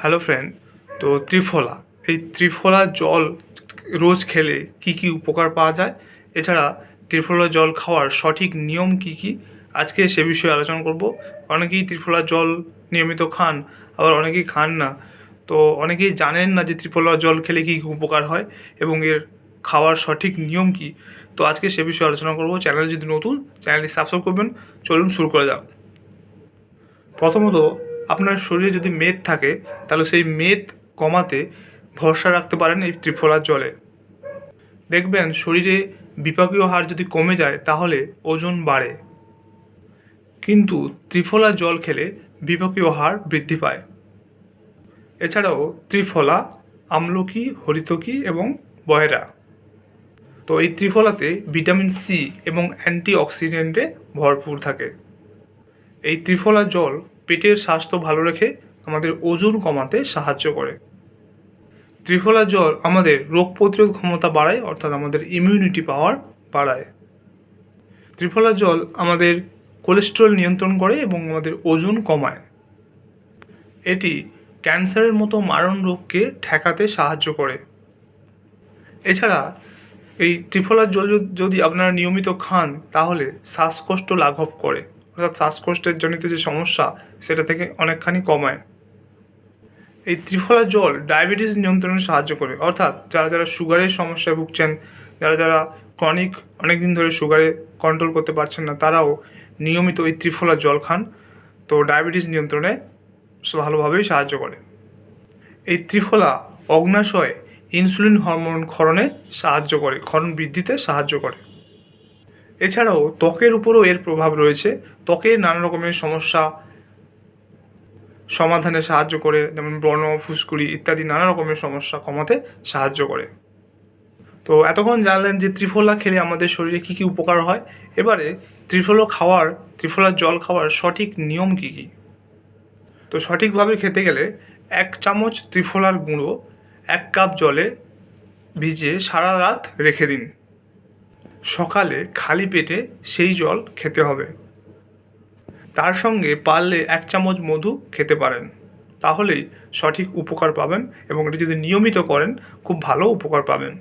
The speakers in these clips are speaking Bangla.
হ্যালো ফ্রেন্ড তো ত্রিফলা, এই ত্রিফলা জল রোজ খেলে কি কি উপকার পাওয়া যায়? এছাড়া ত্রিফলা জল খাওয়ার সঠিক নিয়ম কি কি? আজকে সে বিষয়ে আলোচনা করব। অনেকেই ত্রিফলা জল নিয়মিত খান, আবার অনেকেই খান না। তো অনেকেই জানেন না যে ত্রিফলা জল খেলে কী কী উপকার হয় এবং এর খাওয়ার সঠিক নিয়ম কি। তো আজকে সে বিষয়ে আলোচনা করব। চ্যানেল যদি নতুন, চ্যানেলটি সাবস্ক্রাইব করবেন। চলুন শুরু করা যাক। প্রথমত আপনার শরীরে যদি মেদ থাকে, তাহলে সেই মেদ কমাতে ভরসা রাখতে পারেন এই ত্রিফলার জলে। দেখবেন শরীরে বিপাকীয় হার যদি কমে যায়, তাহলে ওজন বাড়ে। কিন্তু ত্রিফলা জল খেলে বিপাকীয় হার বৃদ্ধি পায়। এছাড়াও ত্রিফলা, আমলকি, হরিতকি এবং বয়রা তো এই ত্রিফলাতে ভিটামিন সি এবং অ্যান্টি অক্সিডেন্টে ভরপুর থাকে। এই ত্রিফলা জল পেটের স্বাস্থ্য ভালো রেখে আমাদের ওজন কমাতে সাহায্য করে। ত্রিফলা জল আমাদের রোগ প্রতিরোধ ক্ষমতা বাড়ায়, অর্থাৎ আমাদের ইমিউনিটি পাওয়ার বাড়ায়। ত্রিফলা জল আমাদের কোলেস্ট্রল নিয়ন্ত্রণ করে এবং আমাদের ওজন কমায়। এটি ক্যান্সারের মতো মারণ রোগকে ঠেকাতে সাহায্য করে। এছাড়া এই ত্রিফলার জল যদি- যদি আপনারা নিয়মিত খান, তাহলে শ্বাসকষ্ট লাঘব করে। অর্থাৎ শ্বাসকষ্টের জনিত যে সমস্যা, সেটা থেকে অনেকখানি কমায়। এই ত্রিফলা জল ডায়াবেটিস নিয়ন্ত্রণে সাহায্য করে। অর্থাৎ যারা যারা সুগারের সমস্যায় ভুগছেন, যারা যারা ক্রনিক অনেক দিন ধরে সুগারে কন্ট্রোল করতে পারছেন না, তারাও নিয়মিত এই ত্রিফলা জল খান। তো ডায়াবেটিস নিয়ন্ত্রণে ভালোভাবেই সাহায্য করে। এই ত্রিফলা অগ্নাশয়ে ইনসুলিন হরমোন ক্ষরণে সাহায্য করে, ক্ষরণ বৃদ্ধিতে সাহায্য করে। এছাড়াও ত্বকের উপরও এর প্রভাব রয়েছে। ত্বকের নানা রকমের সমস্যা সমাধানে সাহায্য করে, যেমন ব্রণ, ফুসকুড়ি ইত্যাদি নানা রকমের সমস্যা কমাতে সাহায্য করে। তো এতক্ষণ জানলেন যে ত্রিফলা খেলে আমাদের শরীরে কী কী উপকার হয়। এবারে ত্রিফলা খাওয়ার, ত্রিফলার জল খাওয়ার সঠিক নিয়ম কী কী? তো সঠিকভাবে খেতে গেলে এক চামচ ত্রিফলার গুঁড়ো, এক কাপ জলে ভিজিয়ে সারা রাত রেখে দিন। সকালে খালি পেটে সেই জল খেতে হবে। তার সঙ্গে পারলে এক চামচ মধু খেতে পারেন। তাহলেই সঠিক উপকার পাবেন এবং এটি যদি নিয়মিত করেন, খুব ভালো উপকার পাবেন।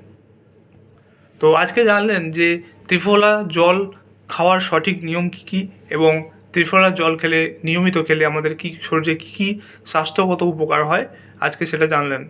তো আজকে জানলেন যে ত্রিফলা জল খাওয়ার সঠিক নিয়ম কী কী এবং ত্রিফলা জল খেলে, নিয়মিত খেলে আমাদের কী শরীরে কী কী স্বাস্থ্যগত উপকার হয়? আজকে সেটা জানলেন।